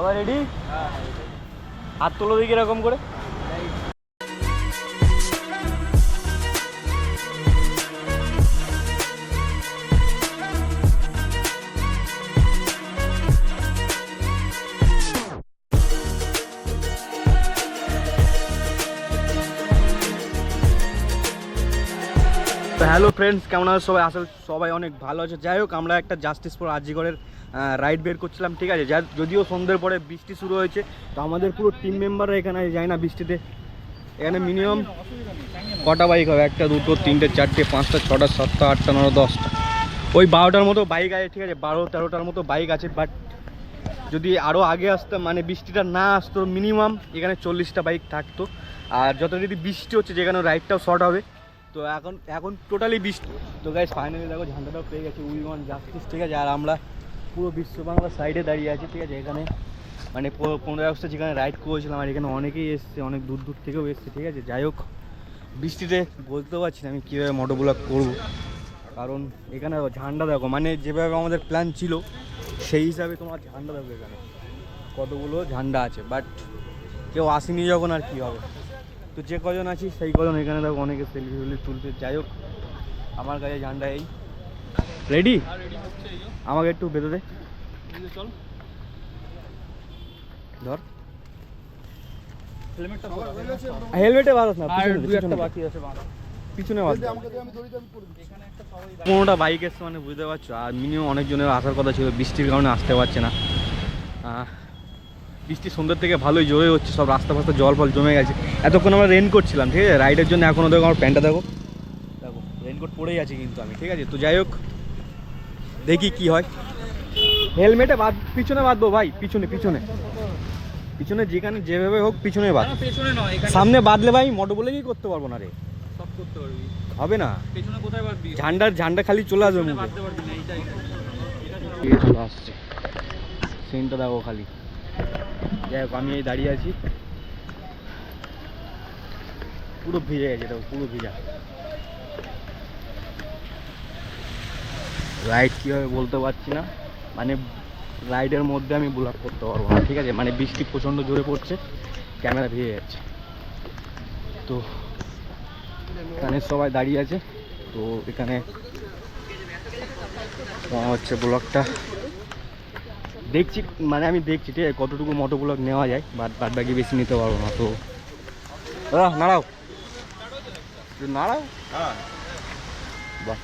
সবাই রেডি হাত তোলো এরকম করে। হ্যালো ফ্রেন্ডস কেমন আছে সবাই? আসলে সবাই অনেক ভালো আছে। যাই হোক, আমরা একটা জাস্টিস ফর আজিগড়ের রাইড বের করছিলাম, ঠিক আছে? যা যদিও সন্ধ্যের পরে বৃষ্টি শুরু হয়েছে, তো আমাদের পুরো টিম মেম্বাররা এখানে যায় না বৃষ্টিতে। এখানে মিনিমাম কটা বাইক হবে? একটা, দুটো, তিনটে, চারটে, পাঁচটা, ছটা, সাতটা, আটটা, নটা, দশটা। ওই বারোটার মতো বাইক আছে, ঠিক আছে? বারো, তেরোটার মতো বাইক আছে বাট যদি আরও আগে আসতাম মানে বৃষ্টিটা না আসতো মিনিমাম এখানে চল্লিশটা বাইক থাকতো। আর যত যদি বৃষ্টি হচ্ছে, যেখানে রাইডটাও শর্ট হবে। তো এখন এখন টোটালি বৃষ্টি। তো গাইজ ফাইনালি দেখো, ঝান্ডাটাও পেয়ে গেছে উইগন জাস্টিস ঠিক আছে? আর আমরা পুরো বিশ্ব বাংলা সাইডে দাঁড়িয়ে আছে, ঠিক আছে? এখানে মানে পো- পনেরো আগস্টে যেখানে রাইড করেছিলাম, আর এখানে অনেকেই এসছে, অনেক দূর দূর থেকেও এসছে, ঠিক আছে? যাই হোক, বৃষ্টিতে বলতেও পারছি না আমি কীভাবে মোটোগুলো করব। কারণ এখানে ঝান্ডা দেখো মানে যেভাবে আমাদের প্ল্যান ছিল, সেই হিসাবে তোমার ঝান্ডা দেখো এখানে। কতগুলো ঝান্ডা আছে বাট কেউ আসেনি যখন আর কী হবে। তো যে কজন আছি, সেই কজন এখানে দেখো, অনেকে সেলফি তুলতে যাই হোক, আমার কাছে ঝান্ডা এই। রেডি আমাকে একটু বেঁধে দে। চল। ধর। হেলমেটটা হেলমেটে বাঁধাস না। বাকি আছে পিছনে বাইক এসছে মানে বুঝতে পারছ আর মিনিমাম অনেকজনের আসার কথা ছিল বৃষ্টির কারণে আসতে পারছে না। বৃষ্টি সন্ধ্যের থেকে ভালোই জোরে হচ্ছে সব রাস্তা ফাস্তা জল ফল জমে গেছে। এতক্ষণ আমরা রেন করছিলাম ঠিক আছে? রাইডের জন্য এখনও দেখো আমার প্যান্টটা দেখো। দেখো রেনকোট পরেই আছি কিন্তু আমি ঠিক আছে? তো যাই হোক দেখি কি হয়। হেলমেটে বাদ পিছনে বাঁধবো ভাই পিছনে পিছনে। পিছনে যেখানে যেভাবে হোক পিছনে না, পেছনে নয় সামনে বাঁধলে ভাই মোটো বলে কি করতে পারব না রে? সব করতে পারবি। হবে না। পেছনে কোথায় বাঁধবি? ঝান্ডা ঝান্ডা খালি চলে আসবে মুখে। বাঁধতে পারবি না এইটাই। এই চলে আসছে। সেন্টটা দেখো খালি। যাই হোক আমি এই দাঁড়িয়ে আছি। পুরো ভিজে গেছে দেখো পুরো ভিজা। রাইড কীভাবে বলতে পারছি না। মানে রাইডের মধ্যে আমি ব্লক করতে পারব না ঠিক আছে? মানে বৃষ্টি প্রচণ্ড জোরে পড়ছে ক্যামেরা ভিজে যাচ্ছে। তো এখানে সবাই দাঁড়িয়ে আছে তো এখানে হচ্ছে ব্লগটা। দেখছি মানে আমি দেখছি ঠিক আছে? কতটুকু মোটো ব্লগ নেওয়া যায় বাদ বাদ বাকি বেশি নিতে পারব না তো দাদা নাড়াও। নাড়াও। বাহ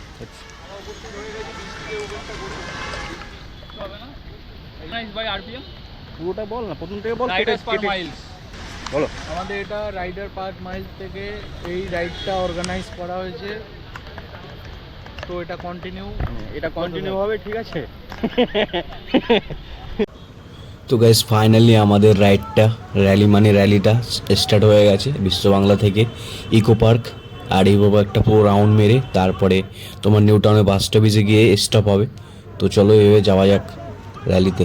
পুরোটা বল না প্রথম থেকে বল রাইডার্স পার মাইলস বলো। আমাদের এটা রাইডার পার মাইল থেকে এই রাইডটা অর্গানাইজ করা হয়েছে। তো এটা কন্টিনিউ এটা কন্টিনিউ হবে ঠিক আছে। তো গাইজ ফাইনালি আমাদের রাইডটা র্যালি মানে র্যালিটা স্টার্ট হয়ে গেছে বিশ্ব বাংলা থেকে ইকো পার্ক আর এই বাবা একটা পুরো রাউন্ড মেরে তারপরে তোমার নিউ টাউনে বাস স্টপেজে গিয়ে স্টপ হবে। তো চলো এভাবে যাওয়া যাক র্যালিতে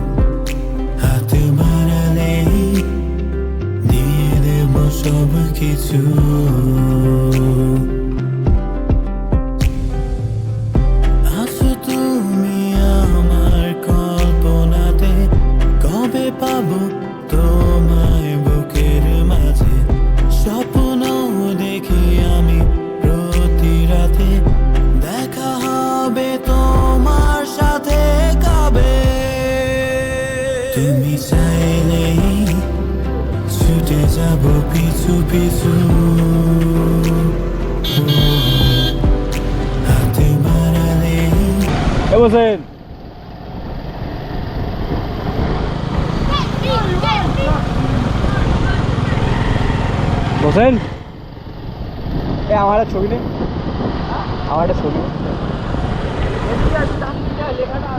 Bisu bisu Hey, what's it? Hossain এ আমার ছবি নেই আমার ছবি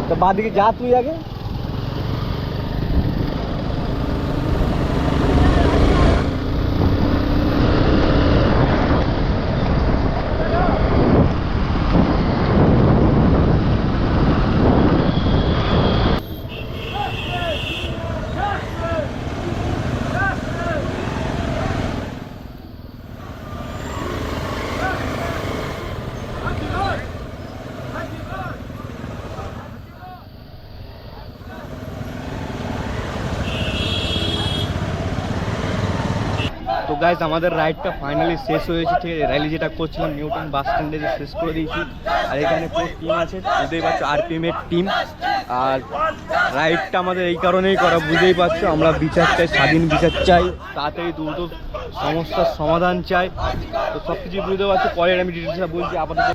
তো বাদিকে যা তুই আগে তো গাইজ আমাদের রাইডটা ফাইনালি শেষ হয়েছে, ঠিক আছে? র্যালি যেটা করছিলাম নিউটন বাস স্ট্যান্ডে যে শেষ করে দিয়েছি। আর এখানে পুরো টিম আছে, বুঝতেই পারছ আর পি এমের টিম আর রাইডটা আমাদের এই কারণেই করা, বুঝতেই পারছ, আমরা বিচার চাই, স্বাধীন বিচার চাই। তাড়াতাড়ি দ্রুত সমস্যার সমাধান চাই। তো সব কিছু বুঝতে পারছ পরে আমি ডিটেলসটা বলছি, আপাতত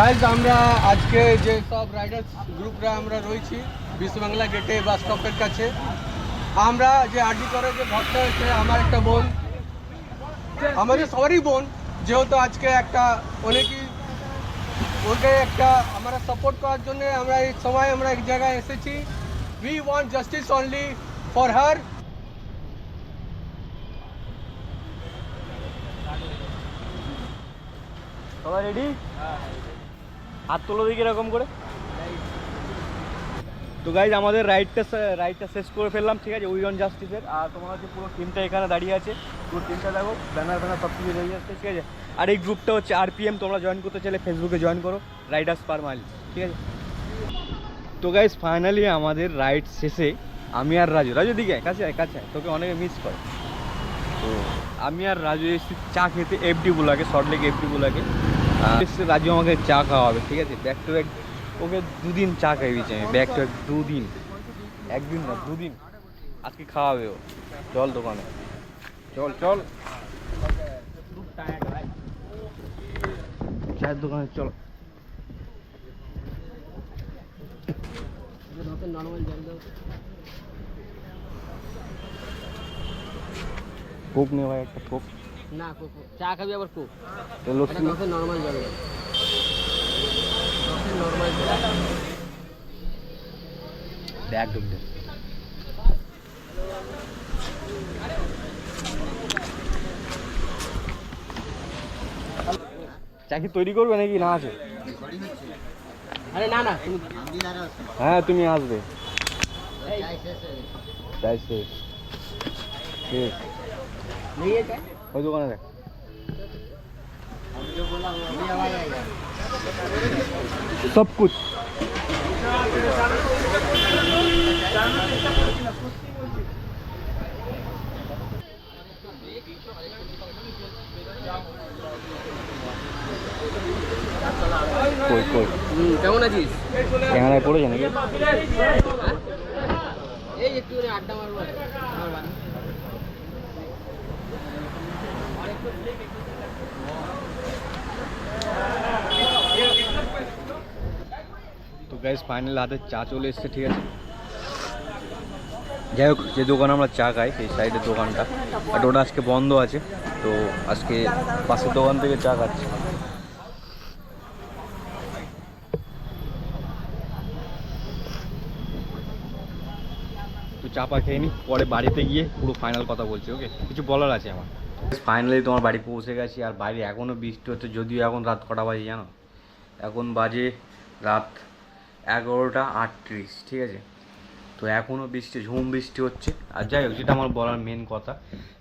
গাইজ আমরা আজকে যে সব রাইডার্স গ্রুপরা আমরা রয়েছি বিশ্ববাংলা গেটে বাস স্টপের কাছে, আমরা যে আরডি করে যে ভক্ত হয়েছে, আমার একটা বোন। আমাদের সবারই বোন, যেহেতু আজকে একটা অনেকই ওকে একটা আমরা সাপোর্ট করার জন্য আমরা এই সময় আমরা এক জায়গায় এসেছি। We want justice only for her ready হাত তোলো দেখি এরকম করে। তো গাইজ আমাদের রাইডটা রাইডটা শেষ করে ফেললাম, ঠিক আছে? উইজন জাস্টিসের আর তোমার হচ্ছে পুরো টিমটা এখানে দাঁড়িয়ে আছে। পুরো টিমটা দেখো ব্যানার ব্যানার সব কিছু দাঁড়িয়ে আছে, ঠিক আছে? আর এই গ্রুপটা হচ্ছে আরপিএম তোমরা জয়েন করতে চাইলে ফেসবুকে জয়েন করো রাইডার্স পার মাইল ঠিক আছে? তো গাইজ ফাইনালি আমাদের রাইড শেষে আমি আর রাজু রাজু দিকে কাছে কাছে তোকে অনেকে মিস করে। তো আমি আর রাজু এসেছি চা খেতে এফডি বুলাকে শর্টলেক এফডি বুলাকে রাজু আমাকে চা খাওয়াবে ঠিক আছে ব্যাক টু ব্যাক ওকে দুদিন চা খাইয়েছি আমি ব্যাক টু ব্যাক দুদিন একদিন না দুদিন আজকে খাওয়াবে ও চল দোকানে চল চল চায়ের দোকানে চল কোক নে ভাই একটা কোক না কোক চা খাবি আবার কোক তো লস্যি এটা নর্মাল নর্মাল যাবে নর্মাল ব্যাগ ঢুকবে চা কি তৈরি করবে নাকি না আছে? আরে না না তুমি হ্যাঁ তুমি আসবে। চাই শেষ শেষ। নিয়ে যায় ওই দোকানে দেখ। সব কুছ। কই কেমন আছিস? ক্যামেরায় পড়েছে নাকি? এই একটু আড্ডা গাইজ ফাইনাল হাতে চা চলে এসছে, ঠিক আছে? যাই হোক, যে দোকানে আমরা চা খাই, সেই সাইডের দোকানটা। বাট ওটা আজকে বন্ধ আছে, তো আজকে পাশের দোকান থেকে চা খাচ্ছি। তো চাপা খেয়ে নি, পরে বাড়িতে গিয়ে পুরো ফাইনাল কথা বলছি ওকে কিছু বলার আছে আমার? ফাইনালি তোমার বাড়ি পৌঁছে গেছি, আর বাইরে এখনও বৃষ্টি হচ্ছে, যদিও এখন রাত কটা বাজে জানো? এখন বাজে রাত এগারোটা আটত্রিশ, ঠিক আছে? তো এখনও বৃষ্টি, ঝুম বৃষ্টি হচ্ছে। আর যাই হোক, যেটা আমার বলার মেন কথা,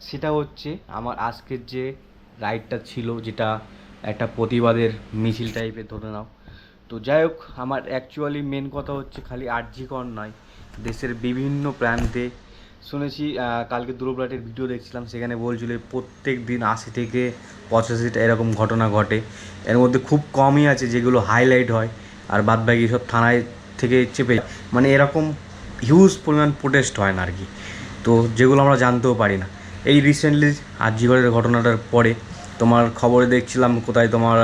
সেটা হচ্ছে আমার আজকের যে রাইডটা ছিল, যেটা একটা প্রতিবাদের মিছিল টাইপের ধরে নাও। তো যাই হোক, আমার অ্যাকচুয়ালি মেন কথা হচ্ছে খালি আর্যিকর নয়, দেশের বিভিন্ন প্রান্তে। শুনেছি কালকে দুর্গাটের ভিডিও দেখছিলাম, সেখানে বলছিল প্রত্যেক দিন আশি থেকে পঁচাশিটা এরকম ঘটনা ঘটে। এর মধ্যে খুব কমই আছে যেগুলো হাইলাইট হয়। আর বাদ বাকি সব থানায় থেকে চেপে মানে এরকম হিউজ পরিমাণ প্রোটেস্ট হয় না আর কি। তো যেগুলো আমরা জানতেও পারি না। এই রিসেন্টলি আরজিগড়ের ঘটনাটার পরে তোমার খবরে দেখছিলাম কোথায় তোমার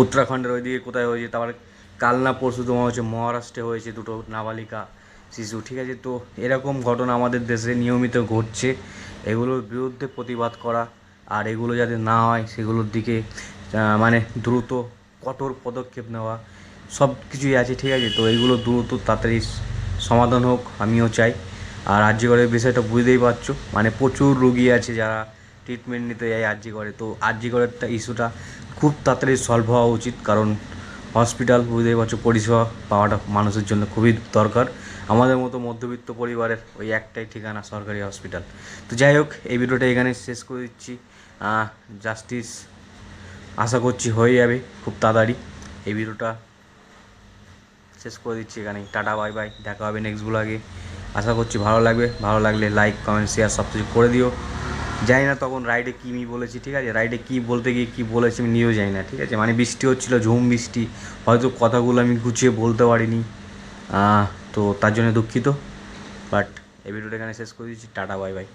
উত্তরাখণ্ডের ওইদিকে কোথায় হয়েছে তারপরে কাল না পরশু তোমার হচ্ছে মহারাষ্ট্রে হয়েছে দুটো নাবালিকা শিশু, ঠিক আছে? তো এরকম ঘটনা আমাদের দেশে নিয়মিত ঘটছে। এগুলোর বিরুদ্ধে প্রতিবাদ করা আর এগুলো যাতে না হয়, সেগুলোর দিকে মানে দ্রুত কঠোর পদক্ষেপ নেওয়া, সব কিছুই আছে, ঠিক আছে? তো এইগুলো দ্রুত তাড়াতাড়ি সমাধান হোক, আমিও চাই। আর আর্যিকরের বিষয়টা বুঝতেই পারছ মানে প্রচুর রুগী আছে যারা ট্রিটমেন্ট নিতে যায় আর্যিকরে তো আর্যিকরেরটা ইস্যুটা খুব তাড়াতাড়ি সলভ হওয়া উচিত, কারণ হসপিটাল বুঝতেই পারছ, পরিষেবা পাওয়াটা মানুষের জন্য খুবই দরকার। আমাদের মতো মধ্যবিত্ত পরিবারের ওই একটাই ঠিকানা সরকারি হসপিটাল তো যাই হোক, এই ভিডিওটা এখানে শেষ করে দিচ্ছি। জাস্টিস আশা করছি হয়ে যাবে খুব তাড়াতাড়ি। এই ভিডিওটা শেষ করে দিচ্ছি এখানেই। Tata, bye bye. দেখা হবে নেক্সট ব্লগে আশা করছি ভালো লাগবে। ভালো লাগলে লাইক কমেন্ট শেয়ার সব কিছু করে দিও। জানি না তখন রাইডে কী আমি বলেছি, ঠিক আছে? রাইডে কী বলতে গিয়ে কী বলেছি আমি নিজেও জানি না, ঠিক আছে? মানে বৃষ্টি হচ্ছিল, ঝুম বৃষ্টি। হয়তো কথাগুলো আমি গুছিয়ে বলতে পারিনি। তো তার জন্য দুঃখিত। বাট এই ভিডিওটা এখানে শেষ করে দিচ্ছি। Tata, bye bye.